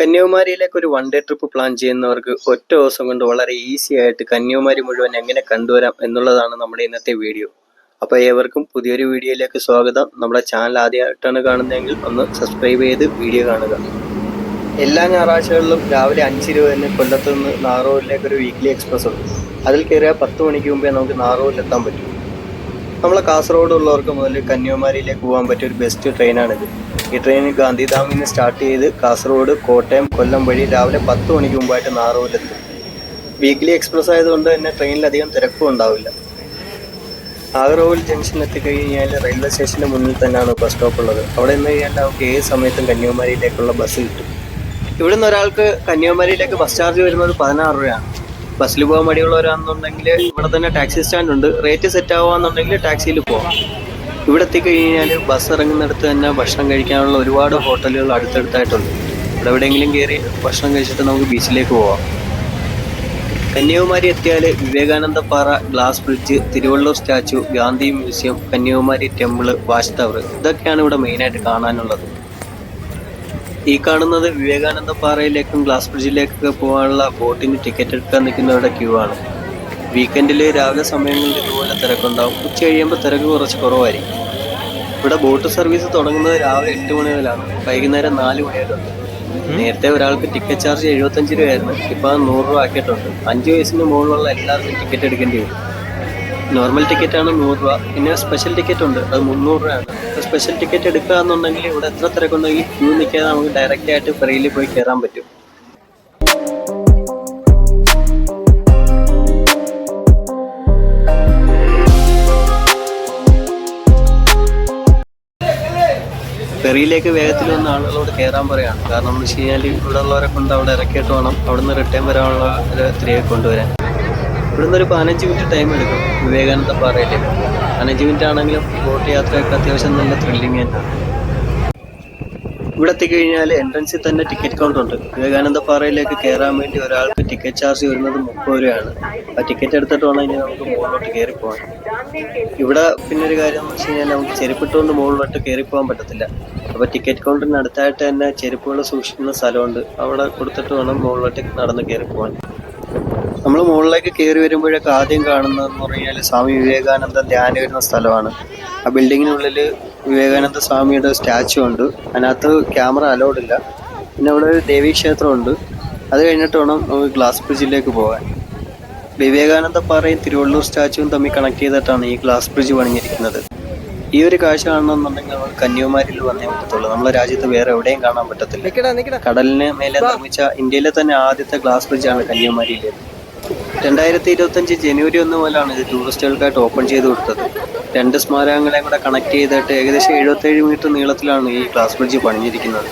കന്യാകുമാരിയിലേക്ക് ഒരു one day trip plan ചെയ്യുന്നവർക്ക് ഒറ്റ ദിവസം കൊണ്ട് വളരെ ഈസി ആയിട്ട് കന്യാകുമാരി മുഴുവൻ എങ്ങനെ കണ്ടുവരാം എന്നുള്ളതാണ് നമ്മുടെ ഇന്നത്തെ വീഡിയോ അപ്പോൾ ഏവർക്കും പുതിയൊരു വീഡിയോയിലേക്ക് സ്വാഗതം. നമ്മുടെ ചാനൽ ആദ്യമായിട്ടാണ് കാണുന്നതെങ്കിൽ ഒന്ന് സബ്സ്ക്രൈബ് ചെയ്ത് വീഡിയോ കാണുക. എല്ലാ ഞായറാഴ്ചകളിലും രാവിലെ അഞ്ച് ഇരുപതിന് കൊല്ലത്ത് നിന്ന് നാറൂരിലേക്ക് ഒരു വീക്ക്ലി എക്സ്പ്രസ് ഉണ്ട്. അതിൽ കയറിയാൽ പത്ത് മണിക്ക് മുമ്പേ നമുക്ക് നാറൂരിലെത്താൻ പറ്റും. നമ്മളെ കാസർഗോഡ് ഉള്ളവർക്ക് മുതൽ കന്യാകുമാരിയിലേക്ക് പോകാൻ പറ്റിയ ഒരു ബെസ്റ്റ് ട്രെയിനാണിത് ഈ ട്രെയിൻ ഗാന്ധിധാമിൽ നിന്ന് സ്റ്റാർട്ട് ചെയ്ത് കാസർഗോഡ് കോട്ടയം കൊല്ലം വഴി രാവിലെ പത്ത് മണിക്ക് മുമ്പായിട്ട് നാറൂരിലെത്തും. വീക്ക്ലി എക്സ്പ്രസ് ആയതുകൊണ്ട് തന്നെ ട്രെയിനിലധികം തിരക്കും ഉണ്ടാവില്ല. ആഗ്രോവിൽ ജംഗ്ഷൻ എത്തിക്കഴിഞ്ഞാൽ റെയിൽവേ സ്റ്റേഷന്റെ മുന്നിൽ തന്നെയാണ് ബസ് സ്റ്റോപ്പ് ഉള്ളത്. അവിടെ നിന്ന് കഴിഞ്ഞാൽ നമുക്ക് ഏത് സമയത്തും കന്യാകുമാരിയിലേക്കുള്ള ബസ് കിട്ടും. ഇവിടുന്ന് ഒരാൾക്ക് കന്യാകുമാരിയിലേക്ക് ബസ് ചാർജ് വരുന്നത് പതിനാറ് രൂപയാണ്. ബസ്സിൽ പോകാൻ മടിയുള്ളവരാണെന്നുണ്ടെങ്കിൽ ഇവിടെ തന്നെ ടാക്സി സ്റ്റാൻഡ് ഉണ്ട്. റേറ്റ് സെറ്റ് ആവുകയാണെന്നുണ്ടെങ്കിൽ ടാക്സിയിൽ പോകാം ഇവിടെ എത്തിക്കഴിഞ്ഞാൽ ബസ് ഇറങ്ങുന്നിടത്ത് തന്നെ ഭക്ഷണം കഴിക്കാനുള്ള ഒരുപാട് ഹോട്ടലുകൾ അടുത്തടുത്തായിട്ടുണ്ട്. ഇവിടെ എവിടെയെങ്കിലും കയറി ഭക്ഷണം കഴിച്ചിട്ട് നമുക്ക് ബീച്ചിലേക്ക് പോവാം. കന്യാകുമാരി എത്തിയാൽ വിവേകാനന്ദ പാറ glass bridge Thiruvallur statue Gandhi museum Kanyakumari temple watch tower ഇതൊക്കെയാണ് ഇവിടെ മെയിനായിട്ട് കാണാനുള്ളത്. ഈ കാണുന്നത് വിവേകാനന്ദ പാറയിലേക്കും ഗ്ലാസ് ബ്രിഡ്ജിലേക്കൊക്കെ പോകാനുള്ള ബോട്ടിന് ടിക്കറ്റ് എടുക്കാൻ നിൽക്കുന്നവരുടെ ക്യൂ ആണ്. വീക്കെൻഡിൽ രാവിലെ സമയങ്ങളിൽ ഇതുപോലെ തിരക്കുണ്ടാവും. ഉച്ച കഴിയുമ്പോൾ തിരക്ക് കുറച്ച് കുറവായിരിക്കും. ഇവിടെ ബോട്ട് സർവീസ് തുടങ്ങുന്നത് രാവിലെ എട്ട് മണി മുതലാണ്. വൈകുന്നേരം നാല് മണി നേരത്തെ ഒരാൾക്ക് ടിക്കറ്റ് ചാർജ് എഴുപത്തഞ്ച് രൂപയായിരുന്നു. ഇപ്പം നൂറ് രൂപ ആക്കിയിട്ടുണ്ട്. അഞ്ച് വയസ്സിന് മുകളിലുള്ള എല്ലാവർക്കും ടിക്കറ്റ് എടുക്കേണ്ടി വരും. നോർമൽ ടിക്കറ്റ് ആണ് നൂറ് രൂപ. പിന്നെ സ്പെഷ്യൽ ടിക്കറ്റ് ഉണ്ട്. അത് മുന്നൂറ് രൂപയാണ്. സ്പെഷ്യൽ ടിക്കറ്റ് എടുക്കുക എന്നുണ്ടെങ്കിൽ ഇവിടെ എത്ര തിരക്കുണ്ടെങ്കിൽ ക്യൂ നിൽക്കാതെ നമുക്ക് ഡയറക്റ്റ് ആയിട്ട് ഫെറിയിൽ പോയി കയറാൻ പറ്റും. ഫെറിയിലേക്ക് വേഗത്തിൽ വന്ന ആളുകളോട് കയറാൻ പറയാണ്. കാരണം എന്ന് വെച്ച് കഴിഞ്ഞാൽ ഇവിടെ ഉള്ളവരെ കൊണ്ട് അവിടെ ഇറക്കിയിട്ട് വേണം. അവിടുന്ന് റിട്ടേൺ വരാനുള്ള തിരികെ കൊണ്ടുവരാൻ. ഇവിടുന്ന് ഒരു പതിനഞ്ച് മിനിറ്റ് ടൈം എടുക്കും. വിവേകാനന്ദ പാറയിലേക്ക് പതിനഞ്ച് മിനിറ്റ് ആണെങ്കിലും ബോട്ട് യാത്രയൊക്കെ അത്യാവശ്യം നല്ല ത്രില്ലിങ് തന്നെയാണ് ഇവിടെ എത്തിക്കഴിഞ്ഞാൽ എൻട്രൻസിൽ തന്നെ ടിക്കറ്റ് കൗണ്ടർ ഉണ്ട്. വിവേകാനന്ദ പാറയിലേക്ക് കയറാൻ വേണ്ടി ഒരാൾക്ക് ടിക്കറ്റ് ചാർജ് വരുന്നത് മുപ്പത് രൂപയാണ്. ആ ടിക്കറ്റ് എടുത്തിട്ട് വേണം ഇനി നമുക്ക് മുകളിലോട്ട് കയറി പോകാം ഇവിടെ പിന്നെ ഒരു കാര്യം എന്ന് വെച്ച് കഴിഞ്ഞാൽ നമുക്ക് ചെരുപ്പിട്ടുകൊണ്ട് മുകളിലോട്ട് കയറി പോകാൻ പറ്റത്തില്ല. അപ്പോൾ ടിക്കറ്റ് കൗണ്ടറിന് അടുത്തായിട്ട് തന്നെ ചെരുപ്പുകൾ സൂക്ഷിക്കുന്ന സ്ഥലമുണ്ട്. അവിടെ കൊടുത്തിട്ട് വേണം മുകളിലോട്ട് നടന്ന് കയറി പോകാൻ. നമ്മൾ മുകളിലേക്ക് കയറി വരുമ്പോഴൊക്കെ ആദ്യം കാണുന്നതെന്ന് പറഞ്ഞാൽ സ്വാമി വിവേകാനന്ദ ധ്യാനം വരുന്ന സ്ഥലമാണ്. ആ ബിൽഡിങ്ങിനുള്ളിൽ വിവേകാനന്ദ സ്വാമിയുടെ സ്റ്റാച്ചു ഉണ്ട്. അതിനകത്ത് ക്യാമറ അലൗഡ് ഇല്ല. പിന്നെ അവിടെ ഒരു ദേവീക്ഷേത്രമുണ്ട് അത് കഴിഞ്ഞിട്ട് വേണം നമുക്ക് ഗ്ലാസ് ബ്രിഡ്ജിലേക്ക് പോകാൻ. വിവേകാനന്ദ പാറയും തിരുവള്ളൂർ സ്റ്റാച്ചുവും തമ്മിൽ കണക്ട് ചെയ്തിട്ടാണ് ഈ ഗ്ലാസ് ബ്രിഡ്ജ് പണിഞ്ഞിരിക്കുന്നത്. ഈ ഒരു കാഴ്ച കാണണമെന്നുണ്ടെങ്കിൽ നമ്മൾ കന്യാകുമാരിയിൽ വന്നേ പറ്റത്തുള്ളൂ. നമ്മളെ രാജ്യത്ത് വേറെ എവിടെയും കാണാൻ പറ്റത്തില്ല. കടലിന് മേലെ നിർമ്മിച്ച ഇന്ത്യയിലെ തന്നെ ആദ്യത്തെ ഗ്ലാസ് ബ്രിഡ്ജാണ് കന്യാകുമാരിയിലെ രണ്ടായിരത്തി ഇരുപത്തഞ്ച് ജനുവരി ഒന്ന് മുതലാണ് ഇത് ടൂറിസ്റ്റുകൾക്കായിട്ട് ഓപ്പൺ ചെയ്ത് കൊടുത്തത്. രണ്ട് സ്മാരകങ്ങളെയും കൂടെ കണക്ട് ചെയ്തിട്ട് ഏകദേശം എഴുപത്തേഴ് മീറ്റർ നീളത്തിലാണ് ഈ ഗ്ലാസ് ബ്രിഡ്ജ് പണിഞ്ഞിരിക്കുന്നത്.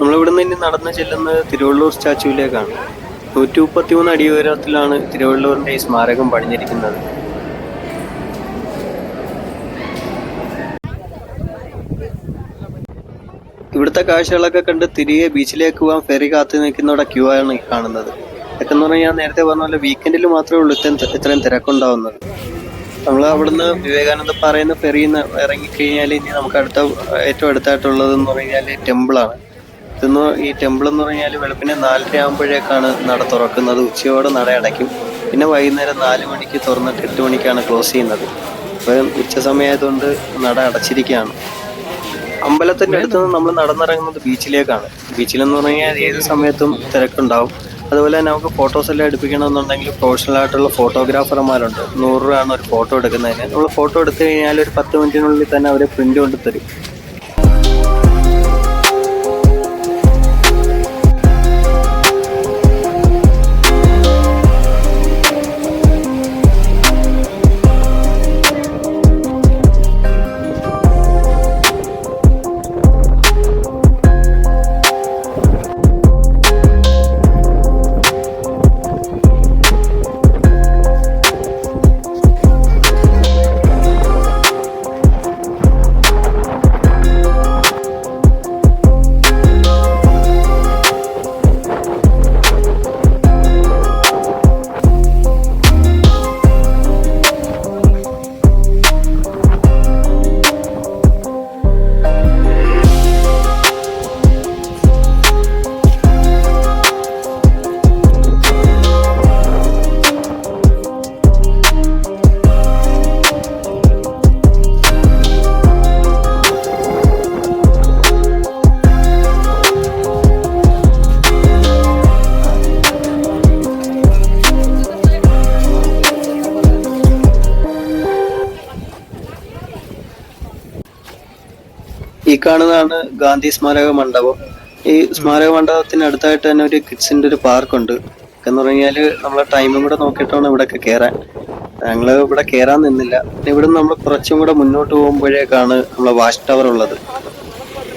നമ്മളിവിടുന്ന് ഇനി നടന്നു ചെല്ലുന്നത് തിരുവള്ളൂർ സ്റ്റാച്ചുവിലേക്കാണ് നൂറ്റി മുപ്പത്തി മൂന്ന് അടി ഉയരത്തിലാണ് തിരുവള്ളൂരിന്റെ ഈ സ്മാരകം പണിഞ്ഞിരിക്കുന്നത്. ഇവിടുത്തെ കാഴ്ചകളൊക്കെ കണ്ട് തിരികെ ബീച്ചിലേക്ക് പോകാൻ ഫെറി കാത്തു നിൽക്കുന്നവിടെ ക്യൂ ആണ് കാണുന്നത്. ഇതൊക്കെ എന്ന് പറഞ്ഞാൽ ഞാൻ നേരത്തെ പറഞ്ഞ പോലെ വീക്കെൻഡിൽ മാത്രമേ ഉള്ളൂ ഇത്രയും ഇത്രയും തിരക്കുണ്ടാവുന്നത്. നമ്മൾ അവിടുന്ന് വിവേകാനന്ദ പറയുന്ന ഫെറിയിൽ നിന്ന് ഇറങ്ങിക്കഴിഞ്ഞാൽ ഇനി നമുക്ക് അടുത്ത ഏറ്റവും അടുത്തായിട്ടുള്ളത് എന്ന് പറഞ്ഞാൽ ടെമ്പിളാണ് ഇതെന്ന് ഈ ടെമ്പിൾ എന്ന് പറഞ്ഞാൽ വെളുപ്പിനെ നാലര ആകുമ്പോഴേക്കാണ് നട തുറക്കുന്നത്. ഉച്ചയോടെ നട അടയ്ക്കും. പിന്നെ വൈകുന്നേരം നാല് മണിക്ക് തുറന്നിട്ട് എട്ട് മണിക്കാണ് ക്ലോസ് ചെയ്യുന്നത്. അപ്പം ഉച്ച സമയമായതുകൊണ്ട് നട അടച്ചിരിക്കുകയാണ്. അമ്പലത്തിന്റെ അടുത്ത് നിന്ന് നമ്മൾ നടന്നിറങ്ങുന്നത് ബീച്ചിലേക്കാണ്. ബീച്ചിലെന്ന് പറഞ്ഞാൽ ഏത് സമയത്തും തിരക്കുണ്ടാവും. അതുപോലെ തന്നെ നമുക്ക് ഫോട്ടോസ് എല്ലാം എടുപ്പിക്കണമെന്നുണ്ടെങ്കിൽ പ്രൊഫഷണൽ ആയിട്ടുള്ള ഫോട്ടോഗ്രാഫർമാരുണ്ട് നൂറ് രൂപയാണ് ഒരു ഫോട്ടോ എടുക്കുന്നതിന്. നമ്മൾ ഫോട്ടോ എടുത്തു കഴിഞ്ഞാൽ ഒരു പത്ത് മിനിറ്റിനുള്ളിൽ തന്നെ അവർ പ്രിന്റ് കൊണ്ട് തരും. കാണുന്നതാണ് ഗാന്ധി സ്മാരക മണ്ഡപം. ഈ സ്മാരക മണ്ഡപത്തിന് അടുത്തായിട്ട് തന്നെ ഒരു കിഡ്സിന്റെ ഒരു പാർക്ക് ഉണ്ട് എന്ന് പറഞ്ഞാൽ നമ്മളെ ടൈമും കൂടെ നോക്കിയിട്ടാണ് ഇവിടെയൊക്കെ കയറാൻ ഞങ്ങൾ ഇവിടെ കയറാൻ നിന്നില്ല. ഇവിടെ നമ്മൾ കുറച്ചും കൂടെ മുന്നോട്ട് പോകുമ്പോഴേക്കാണ് നമ്മളെ വാച്ച് ടവർ ഉള്ളത്.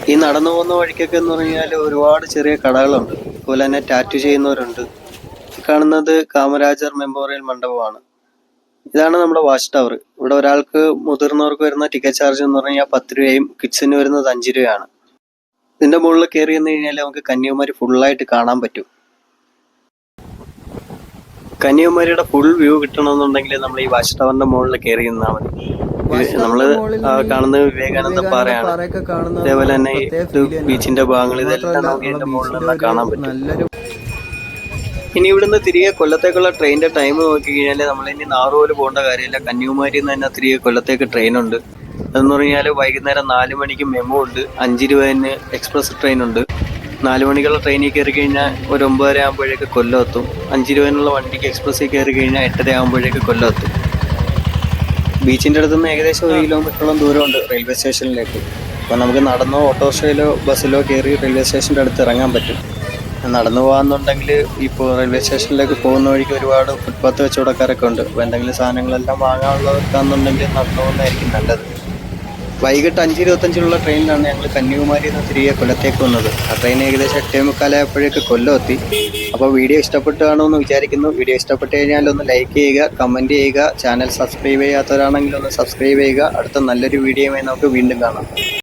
ഈ നടന്നു പോകുന്ന വഴിക്കൊക്കെ എന്ന് പറഞ്ഞാൽ ഒരുപാട് ചെറിയ കടകളുണ്ട്. അതുപോലെ തന്നെ ടാറ്റു ചെയ്യുന്നവരുണ്ട്. കാണുന്നത് കാമരാജർ മെമ്മോറിയൽ മണ്ഡപമാണ്. ഇതാണ് നമ്മുടെ വാച്ച് ടവർ. ഇവിടെ ഒരാൾക്ക് മുതിർന്നവർക്ക് വരുന്ന ടിക്കറ്റ് ചാർജ് എന്ന് പറഞ്ഞാൽ പത്ത് രൂപയും കിഡ്സിന് വരുന്നത് അഞ്ച് രൂപയാണ്. ഇതിന്റെ മുകളിൽ കയറി എന്ന് കഴിഞ്ഞാൽ നമുക്ക് കന്യാകുമാരി ഫുള്ളായിട്ട് കാണാൻ പറ്റും. കന്യാകുമാരിയുടെ ഫുൾ വ്യൂ കിട്ടണമെന്നുണ്ടെങ്കിൽ നമ്മൾ ഈ വാച്ച് ടവറിന്റെ മുകളിൽ കയറി നിന്നാൽ മതി. നമ്മൾ കാണുന്നത് കാണുന്ന വിവേകാനന്ദ പാറയാണ്. അതേപോലെ തന്നെ ബീച്ചിന്റെ ഭാഗങ്ങൾ ഇതെല്ലാം നമുക്ക് ഇതിന്റെ മുകളിൽ കാണാൻ പറ്റും. ഇനി ഇവിടുന്ന് തിരികെ കൊല്ലത്തേക്കുള്ള ട്രെയിനിന്റെ ടൈം നോക്കി കഴിഞ്ഞാൽ നമ്മൾ ഇനി നാറുപോലെ പോകേണ്ട കാര്യമില്ല. കന്യാകുമാരിയിൽ നിന്ന് തന്നെ തിരികെ കൊല്ലത്തേക്ക് ട്രെയിൻ ഉണ്ട്. അതെന്ന് പറഞ്ഞാൽ വൈകുന്നേരം നാല് മണിക്ക് മെമോ ഉണ്ട്. അഞ്ച് രൂപന് എക്സ്പ്രസ് ട്രെയിൻ ഉണ്ട്. നാല് മണിക്കുള്ള ട്രെയിനിൽ കയറി കഴിഞ്ഞാൽ ഒരു ഒമ്പതര ആകുമ്പോഴേക്ക് കൊല്ലം എത്തും. അഞ്ച് രൂപനുള്ള വണ്ടിക്ക് എക്സ്പ്രസ്സിൽ കയറി കഴിഞ്ഞാൽ എട്ടര ആകുമ്പോഴേക്ക് കൊല്ലം എത്തും. ബീച്ചിന്റെ അടുത്ത് നിന്ന് ഏകദേശം ഒരു കിലോമീറ്ററോളം ദൂരമുണ്ട് റെയിൽവേ സ്റ്റേഷനിലേക്ക് അപ്പോൾ നമുക്ക് നടന്നോ ഓട്ടോറിക്ഷയിലോ ബസ്സിലോ കയറി റെയിൽവേ സ്റ്റേഷന്റെ അടുത്ത് ഇറങ്ങാൻ പറ്റും. നടന്നു പോകാന്നുണ്ടെങ്കിൽ ഇപ്പോൾ റെയിൽവേ സ്റ്റേഷനിലേക്ക് പോകുന്ന വഴിക്ക് ഒരുപാട് ഫുട്പാത്ത് കച്ചവടക്കാരൊക്കെ ഉണ്ട്. അപ്പോൾ എന്തെങ്കിലും സാധനങ്ങളെല്ലാം വാങ്ങാനുള്ളവർക്കാണെന്നുണ്ടെങ്കിൽ നടന്നു പോകുന്നതായിരിക്കും നല്ലത്. വൈകിട്ട് അഞ്ച് ഇരുപത്തഞ്ചിലുള്ള ട്രെയിനിലാണ് ഞങ്ങൾ കന്യാകുമാരിയിൽ നിന്ന് തിരികെ കൊല്ലത്തേക്ക് വന്നത്. ആ ട്രെയിൻ ഏകദേശം എട്ടേ മുക്കാലായപ്പോഴേക്ക് കൊല്ലം എത്തി അപ്പോൾ വീഡിയോ ഇഷ്ടപ്പെട്ടു കാണുമെന്ന് വിചാരിക്കുന്നു. വീഡിയോ ഇഷ്ടപ്പെട്ട് കഴിഞ്ഞാൽ ഒന്ന് ലൈക്ക് ചെയ്യുക കമന്റ് ചെയ്യുക ചാനൽ സബ്സ്ക്രൈബ് ചെയ്യാത്തവരാണെങ്കിൽ ഒന്ന് സബ്സ്ക്രൈബ് ചെയ്യുക. അടുത്ത നല്ലൊരു വീഡിയോയുമായി നമുക്ക് വീണ്ടും കാണാം.